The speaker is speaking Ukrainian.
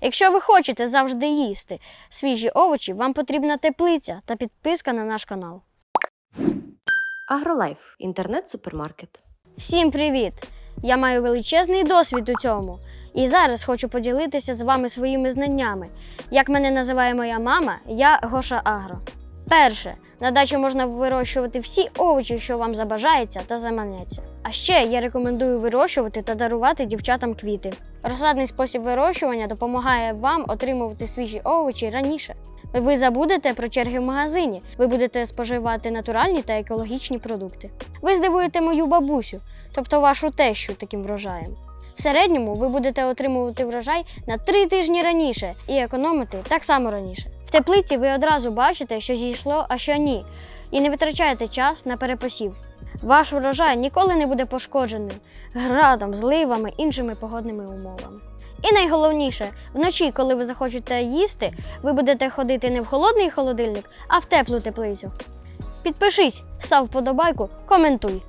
Якщо ви хочете завжди їсти свіжі овочі, вам потрібна теплиця та підписка на наш канал. Агролайф інтернет-супермаркет. Всім привіт! Я маю величезний досвід у цьому. І зараз хочу поділитися з вами своїми знаннями. Як мене називає моя мама, я Гоша Агро. Перше, на дачі можна вирощувати всі овочі, що вам забажається та заманеться. А ще я рекомендую вирощувати та дарувати дівчатам квіти. Розсадний спосіб вирощування допомагає вам отримувати свіжі овочі раніше. Ви забудете про черги в магазині, ви будете споживати натуральні та екологічні продукти. Ви здивуєте мою бабусю, тобто вашу тещу таким врожаєм. В середньому ви будете отримувати врожай на три тижні раніше і економити так само раніше. В теплиці ви одразу бачите, що зійшло, а що ні, і не витрачаєте час на перепосів. Ваш врожай ніколи не буде пошкоджений градом, зливами, іншими погодними умовами. І найголовніше, вночі, коли ви захочете їсти, ви будете ходити не в холодний холодильник, а в теплу теплицю. Підпишись, став вподобайку, коментуй.